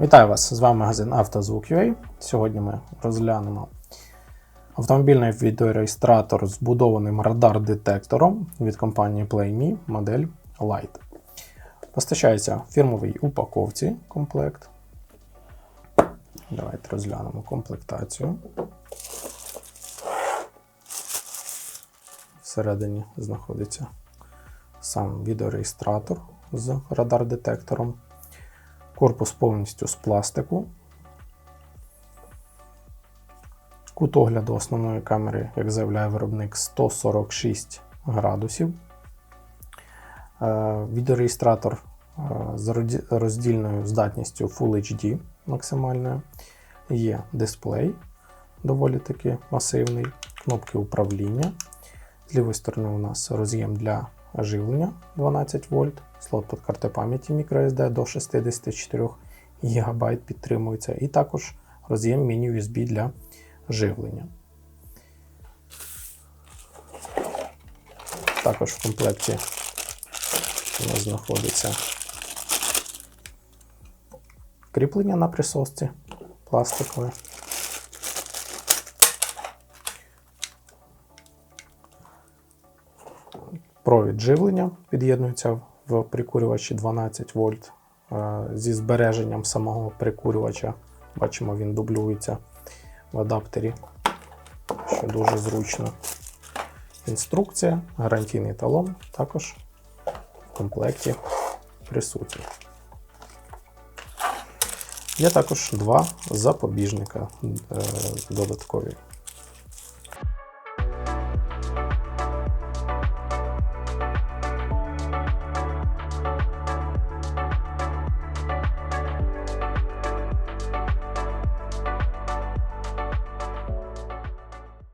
Вітаю вас! З вами магазин «Автозвук.UA». Сьогодні ми розглянемо автомобільний відеореєстратор з будованим радар-детектором від компанії PlayMe модель Lite. Постачається в фірмовій упаковці комплект. Давайте розглянемо комплектацію. Всередині знаходиться сам відеореєстратор з радар-детектором. Корпус повністю з пластику. Кут огляду основної камери, як заявляє виробник, 146 градусів. Е, Відеореєстратор е, з роздільною здатністю Full HD максимальною. Є дисплей, доволі таки масивний, кнопки управління. З лівої сторони у нас роз'єм для живлення 12 вольт, слот під карти пам'яті microSD до 64 ГБ підтримується, і також роз'єм міні-USB для живлення. Також в комплекті у нас знаходиться кріплення на присосці пластикове. Провід живлення під'єднується в прикурювачі 12 вольт е, зі збереженням самого прикурювача. Бачимо, він дублюється в адаптері, що дуже зручно. Інструкція, гарантійний талон також в комплекті присутній. Є також два запобіжника е, додаткові.